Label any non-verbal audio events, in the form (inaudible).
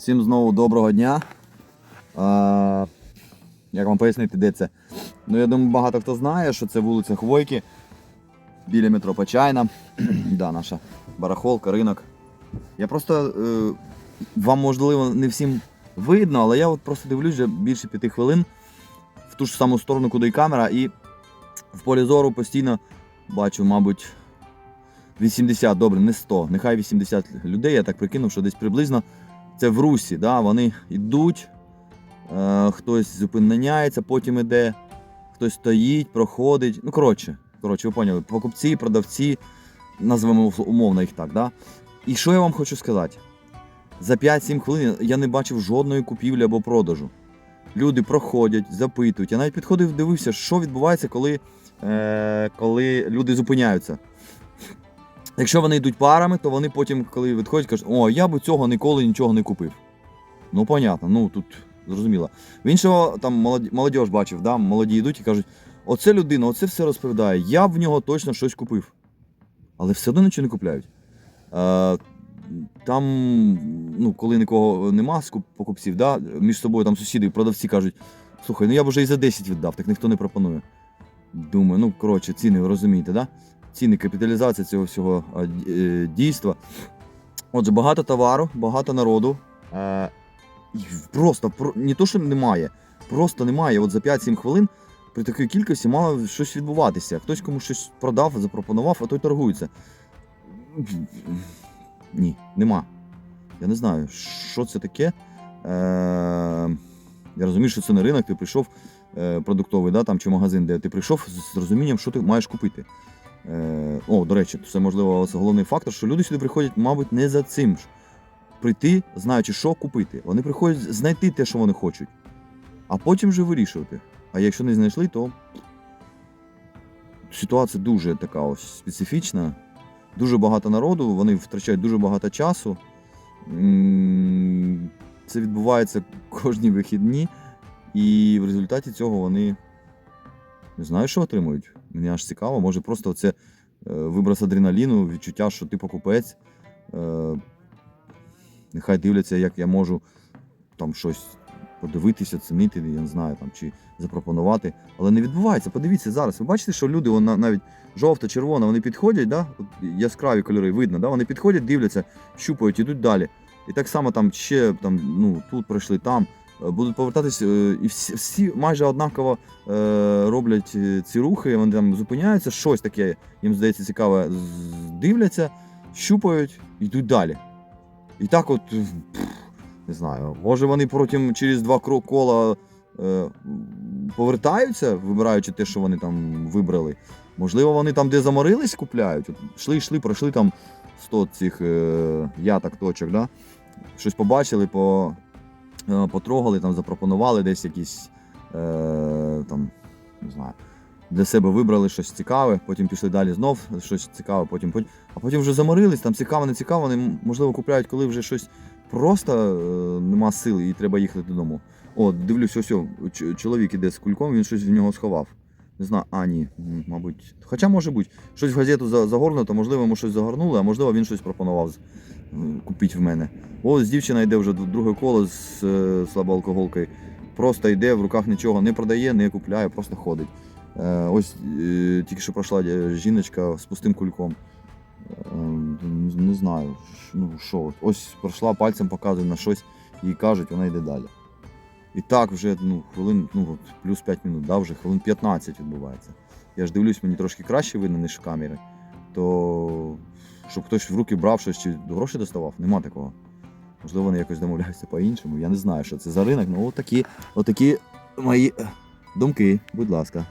Всім знову доброго дня. А, як вам пояснити, де це? Ну, я думаю, багато хто знає, що це вулиця Хвойки біля метро Почайна. (clears throat) да, наша барахолка, ринок. Я просто е, вам можливо не всім видно, але я от просто дивлюсь вже більше п'яти хвилин в ту ж саму сторону, куди і камера, і в полі зору постійно бачу, мабуть, 80, добре, не 100, нехай 80 людей, я так прикинув, що десь приблизно це в русі, да, вони йдуть, е, хтось зупиняється, потім іде, хтось стоїть, проходить. Ну, коротше, коротше, ви поняли, покупці, продавці, назвемо умовно їх так. Да? І що я вам хочу сказати? За 5-7 хвилин я не бачив жодної купівлі або продажу. Люди проходять, запитують. Я навіть підходив, дивився, що відбувається, коли, е, коли люди зупиняються. Якщо вони йдуть парами, то вони потім, коли відходять, кажуть, о, я б цього ніколи нічого не купив. Ну, понятно, ну тут зрозуміло. В іншого там молоді, молодіж бачив, да? молоді йдуть і кажуть, оце людина, оце все розповідає, я б в нього точно щось купив. Але все одно нічого не купляють. Е, там, ну, коли нікого нема покупців, да? між собою там сусіди продавці кажуть, слухай, ну я б вже і за 10 віддав, так ніхто не пропонує. Думаю, ну коротше, ціни ви розумієте, да? Ціни, капіталізація цього всього е, дійства. Отже, багато товару, багато народу. Е, просто не то, що немає, просто немає. От за 5-7 хвилин при такій кількості мало щось відбуватися. Хтось комусь щось продав, запропонував, а той торгується. Ні, нема. Я не знаю, що це таке. Е, я розумію, що це не ринок, ти прийшов продуктовий, да, там, чи магазин, де ти прийшов з розумінням, що ти маєш купити. Е, о, до речі, це можливо це головний фактор, що люди сюди приходять, мабуть, не за цим ж. Прийти, знаючи, що купити. Вони приходять знайти те, що вони хочуть, а потім вже вирішувати. А якщо не знайшли, то ситуація дуже така ось специфічна. Дуже багато народу, вони втрачають дуже багато часу. Це відбувається кожні вихідні, і в результаті цього вони не знаю, що отримують. Мені аж цікаво, може просто це е, виброс адреналіну, відчуття, що ти покупець. Е, Нехай дивляться, як я можу там щось подивитися, оцінити, я не знаю, там, чи запропонувати. Але не відбувається. Подивіться зараз. Ви бачите, що люди, вона навіть жовто-червона, вони підходять, да? От яскраві кольори видно, да? вони підходять, дивляться, щупають, ідуть далі. І так само там ще там, ну, тут пройшли, там. Будуть повертатись, е, і всі, всі майже однаково е, роблять е, ці рухи, вони там зупиняються, щось таке їм здається цікаве, дивляться, щупають, йдуть далі. І так от, не знаю, може вони потім через два кола повертаються, вибираючи те, що вони там вибрали. Можливо, вони там, де заморились, купляють. От, йшли, йшли, пройшли там 100 цих е, яток, точок, да? щось побачили, по, потрогали, там, запропонували десь якісь е, там, не знаю, для себе вибрали щось цікаве, потім пішли далі знов щось цікаве, потім, потім а потім вже заморились, там цікаво, не цікаво, вони можливо купляють, коли вже щось просто е, нема сили і треба їхати додому. О, дивлюсь, ось о, чоловік іде з кульком, він щось в нього сховав. Не знаю, а ні, мабуть. Хоча може бути, щось в газету загорнуто, можливо, йому щось загорнули, а можливо він щось пропонував купити в мене. Ось дівчина йде вже друге коло з е, слабоалкоголкою. Просто йде, в руках нічого не продає, не купляє, просто ходить. Е, ось е, тільки що пройшла е, жіночка з пустим кульком. Е, не- знаю, ну що, ось пройшла пальцем, показує на щось, їй кажуть, вона йде далі. І так вже ну, хвилин, ну от, плюс 5 минут, да, вже хвилин 15 відбувається. Я ж дивлюсь, мені трошки краще видно, ніж в камері. То щоб хтось в руки брав щось чи гроші доставав, нема такого. Можливо, вони якось домовляються по-іншому. Я не знаю, що це за ринок. Ну, отакі, отакі мої е, думки, будь ласка.